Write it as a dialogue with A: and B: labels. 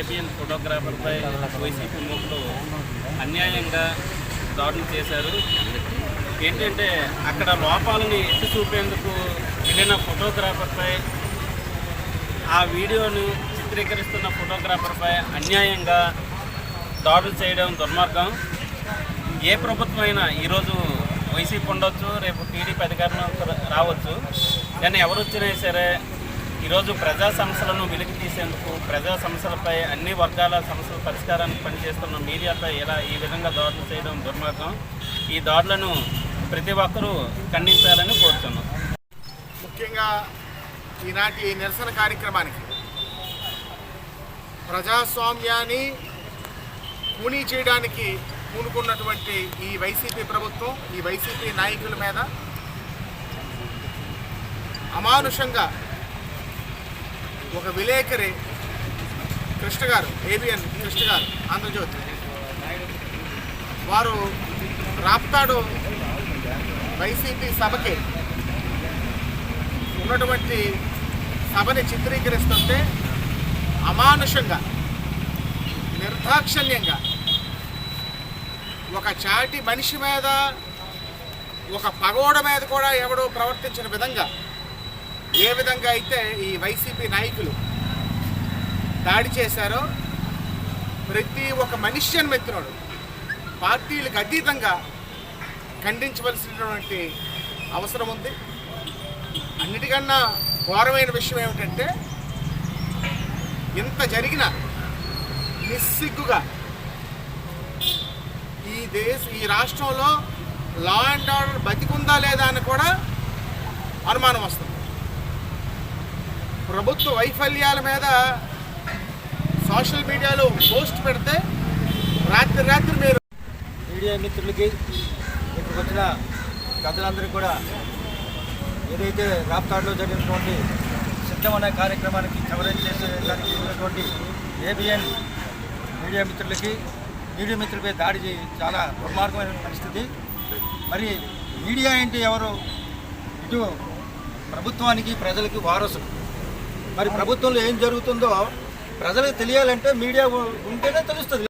A: APN ఫోటోగ్రాఫర్పై YCP ముఖ్యులు అన్యాయంగా దాడులు చేశారు. ఏంటంటే అక్కడ లోపాలని ఎత్తి చూపేందుకు వెళ్ళిన ఫోటోగ్రాఫర్పై ఆ వీడియోను చిత్రీకరిస్తున్న ఫోటోగ్రాఫర్పై అన్యాయంగా దాడులు చేయడం దుర్మార్గం. ఏ ప్రభుత్వం అయినా ఈరోజు వైసీపీ ఉండొచ్చు రేపు టీడీపీ అధికారంలో రావచ్చు. కానీ ఎవరు వచ్చినా సరే ఈరోజు ప్రజా సమస్యలను వెలికి తీసేందుకు ప్రజా సమస్యలపై అన్ని వర్గాల సమస్యల పరిష్కారానికి పనిచేస్తున్న మీడియాపై ఇలా ఈ విధంగా దాడులు చేయడం దుర్మార్గం? ఈ దాడులను ప్రతి ఒక్కరూ ఖండించాలని కోరుతున్నాం.
B: ముఖ్యంగా ఈనాటి ఈ నిరసన కార్యక్రమానికి ప్రజాస్వామ్యాన్ని కూనీ చేయడానికి పూనుకున్నటువంటి ఈ వైసీపీ ప్రభుత్వం ఈ వైసీపీ నాయకుల మీద అమానుషంగా ఒక విలేకరి కృష్ణ గారు ఏబిఎన్ కృష్ణ గారు ఆంధ్రజ్యోతి. వారు రాప్తాడు వైసీపీ సభకి ఉన్నటువంటి సభని చిత్రీకరిస్తుంటే అమానుషంగా నిర్దాక్షణ్యంగా ఒక చాటి మనిషి మీద ఒక పగోడ మీద కూడా ఎవడో ప్రవర్తించిన విధంగా ఏ విధంగా అయితే ఈ వైసీపీ నాయకులు దాడి చేశారో ప్రతి ఒక్క మనిషి మిత్రుడు పార్టీలకు అతీతంగా ఖండించవలసినటువంటి అవసరం ఉంది. అన్నిటికన్నా ఘోరమైన విషయం ఏమిటంటే ఇంత జరిగిన నిస్సిగ్గుగా ఈ దేశ ఈ రాష్ట్రంలో లా అండ్ ఆర్డర్ బతికుందా లేదా అని కూడా అనుమానం వస్తుంది. ప్రభుత్వ వైఫల్యాల మీద సోషల్ మీడియాలో పోస్ట్ పెడితే రాత్రి రాత్రి మీరు
C: మీడియా మిత్రులకి ఇక్కడికి వచ్చిన ప్రజలందరికీ కూడా ఏదైతే రాప్తాడులో జరిగినటువంటి సిద్ధం అనే కార్యక్రమానికి కవరేజ్ చేసేదానికి ఉన్నటువంటి ఏబిఎన్ మీడియా మిత్రులకి మీడియా మిత్రులపై దాడి చాలా దుర్మార్గమైన పరిస్థితి. మరి మీడియా ఏంటి ఎవరు? ఇటు ప్రభుత్వానికి ప్రజలకి వారసులు. మరి ప్రభుత్వంలో ఏం జరుగుతుందో ప్రజలకు తెలియాలంటే మీడియా ఉంటేనే తెలుస్తుంది.